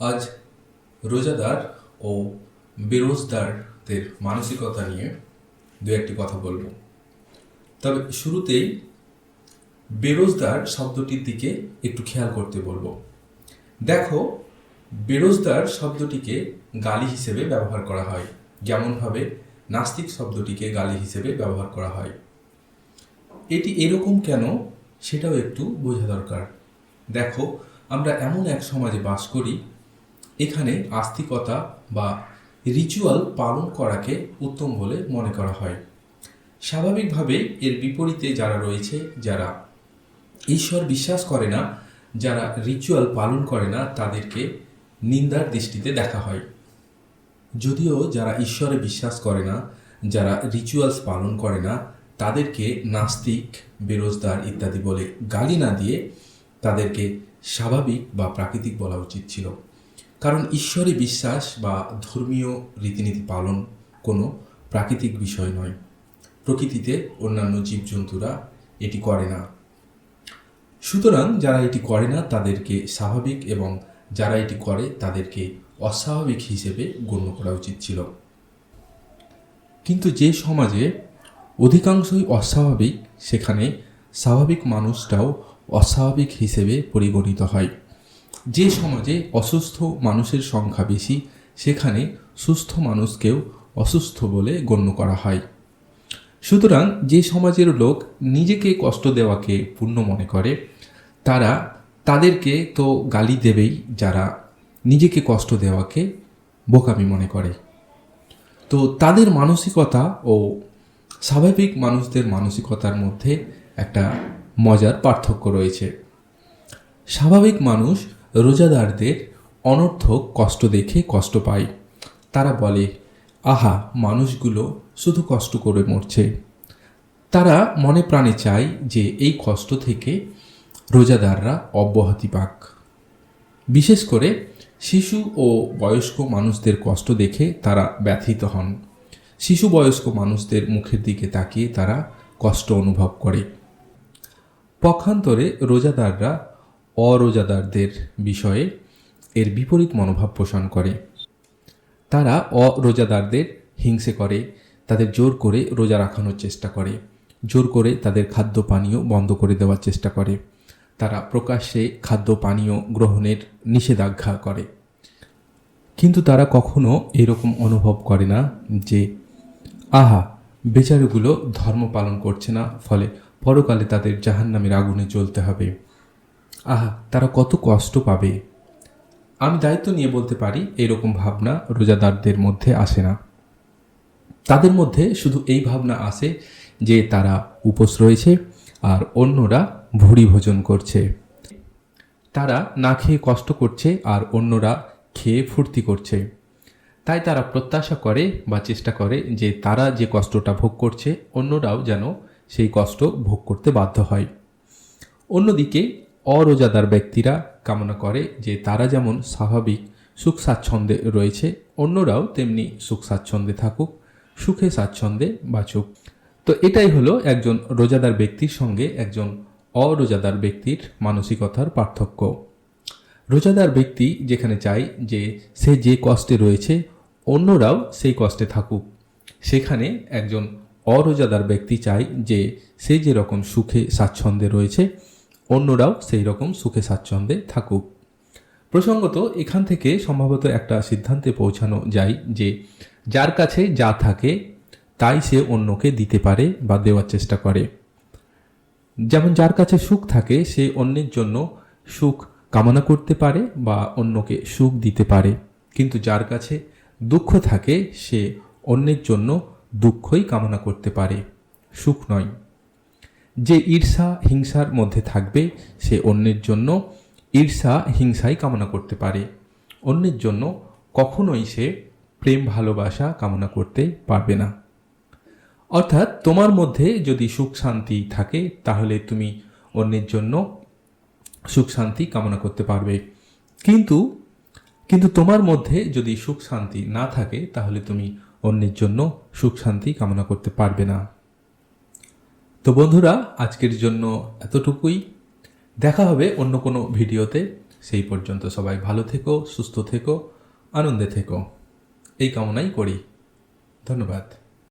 আজ রোজাদার ও বেরোজদারদের মানসিকতা নিয়ে দু একটি কথা বলব। তবে শুরুতেই বেরোজদার শব্দটির দিকে একটু খেয়াল করতে বলব। দেখো, বেরোজদার শব্দটিকে গালি হিসেবে ব্যবহার করা হয়। যেমনভাবে নাস্তিক শব্দটিকে গালি হিসেবে ব্যবহার করা হয়। এটি এরকম কেন? সেটাও একটু বোঝা দরকার। দেখো, আমরা এমন এক সমাজে বাস করি এখানে আস্তিকতা বা রিচুয়াল পালন করাকে উত্তম বলে মনে করা হয়। স্বাভাবিকভাবে এর বিপরীতে যারা রয়েছে, যারা ঈশ্বর বিশ্বাস করে না, যারা রিচুয়াল পালন করে না, তাদেরকে নিন্দার দৃষ্টিতে দেখা হয়। যদিও যারা ঈশ্বরে বিশ্বাস করে না, যারা রিচুয়ালস পালন করে না, তাদেরকে নাস্তিক, বেরোজগার ইত্যাদি বলে গালি না দিয়ে তাদেরকে স্বাভাবিক বা প্রাকৃতিক বলা উচিত ছিল। কারণ ঈশ্বরে বিশ্বাস বা ধর্মীয় রীতিনীতি পালন কোনো প্রাকৃতিক বিষয় নয়। প্রকৃতিতে অন্যান্য জীবজন্তুরা এটি করে না। সুতরাং যারা এটি করে না, তাদেরকে স্বাভাবিক এবং যারা এটি করে, তাদেরকে অস্বাভাবিক হিসেবে গণ্য করা উচিত ছিল। কিন্তু যে সমাজে অধিকাংশই অস্বাভাবিক, সেখানে স্বাভাবিক মানুষটাও অস্বাভাবিক হিসেবে পরিগণিত হয়। যে সমাজে অসুস্থ মানুষের সংখ্যা বেশি, সেখানে সুস্থ মানুষকেও অসুস্থ বলে গণ্য করা হয়। সুতরাং যে সমাজের লোক নিজেকে কষ্ট দেওয়াকে পূর্ণ মনে করে, তারা তাদেরকে তো গালি দেবেই যারা নিজেকে কষ্ট দেওয়াকে বোকামি মনে করে। তো তাদের মানসিকতা ও স্বাভাবিক মানুষদের মানসিকতার মধ্যে একটা মজার পার্থক্য রয়েছে। স্বাভাবিক মানুষ রোজাদারদের অনর্থক কষ্ট দেখে কষ্ট পায়। তারা বলে, আহা, মানুষগুলো শুধু কষ্ট করে মরছে। তারা মনে প্রাণে চায় যে এই কষ্ট থেকে রোজাদাররা অব্যাহতি পাক। বিশেষ করে শিশু ও বয়স্ক মানুষদের কষ্ট দেখে তারা ব্যথিত হন। শিশু বয়স্ক মানুষদের মুখের দিকে তাকিয়ে তারা কষ্ট অনুভব করে। পক্ষান্তরে রোজাদাররা অরোজাদারদের বিষয়ে এর বিপরীত মনোভাব পোষণ করে। তারা অরোজাদারদের হিংসে করে, তাদের জোর করে রোজা রাখানোর চেষ্টা করে, জোর করে তাদের খাদ্য পানীয় বন্ধ করে দেওয়ার চেষ্টা করে। তারা প্রকাশ্যে খাদ্য পানীয় গ্রহণের নিষেধাজ্ঞা করে। কিন্তু তারা কখনো এরকম অনুভব করে না যে, আহা, বেচারুগুলো ধর্ম পালন করছে না, ফলে পরকালে তাদের জাহান্নামের আগুনে জ্বলতে হবে। আহা, তারা কত কষ্ট পাবে। আমি দায়িত্ব নিয়ে বলতে পারি এরকম ভাবনা রোজাদারদের মধ্যে আসে না। তাদের মধ্যে শুধু এই ভাবনা আসে যে তারা উপোস রয়েছে আর অন্যরা ভুড়ি ভোজন করছে। তারা না খেয়ে কষ্ট করছে আর অন্যরা খেয়ে ফুর্তি করছে। তাই তারা প্রত্যাশা করে বা চেষ্টা করে যে তারা যে কষ্টটা ভোগ করছে, অন্যরাও যেন সেই কষ্ট ভোগ করতে বাধ্য হয়। অন্যদিকে অরোজাদার ব্যক্তিরা কামনা করে যে তারা যেমন স্বাভাবিক সুখ স্বাচ্ছন্দ্যে রয়েছে, অন্যরাও তেমনি সুখ স্বাচ্ছন্দ্যে থাকুক সুখে স্বাচ্ছন্দ্যে বাঁচুক। তো এটাই হলো একজন রোজাদার ব্যক্তির সঙ্গে একজন অরোজাদার ব্যক্তির মানসিকতার পার্থক্য। রোজাদার ব্যক্তি যেখানে চায় যে সে যে কষ্টে রয়েছে, অন্যরাও সেই কষ্টে থাকুক। সেখানে একজন অরোজাদার ব্যক্তি চায় যে সে যেরকম সুখে স্বাচ্ছন্দ্যে রয়েছে অন্যরাও সেই রকম সুখে স্বাচ্ছন্দ্যে থাকুক। প্রসঙ্গত, এখান থেকে সম্ভবত একটা সিদ্ধান্তে পৌঁছানো যায় যে, যার কাছে যা থাকে, তাই সে অন্যকে দিতে পারে বা দেওয়ার চেষ্টা করে। যেমন যার কাছে সুখ থাকে, সে অন্যের জন্য সুখ কামনা করতে পারে বা অন্যকে সুখ দিতে পারে। কিন্তু যার কাছে দুঃখ থাকে, সে অন্যের জন্য দুঃখই কামনা করতে পারে। সুখ নয়। যে ঈর্ষা হিংসার মধ্যে থাকবে, সে অন্যের জন্য ঈর্ষা হিংসাই কামনা করতে পারে। অন্যের জন্য কখনোই সে প্রেম ভালোবাসা কামনা করতে পারবে না। অর্থাৎ তোমার মধ্যে যদি সুখ শান্তি থাকে, তাহলে তুমি অন্যের জন্য সুখ শান্তি কামনা করতে পারবে। কিন্তু কিন্তু তোমার মধ্যে যদি সুখ শান্তি না থাকে, তাহলে তুমি অন্যের জন্য সুখ শান্তি কামনা করতে পারবে না। তো বন্ধুরা, আজকের জন্য এতটুকুই। দেখা হবে অন্য কোনো ভিডিওতে। সেই পর্যন্ত সবাই ভালো থেকো, সুস্থ থেকো, আনন্দে থেকো। এই কামনাই করি। ধন্যবাদ।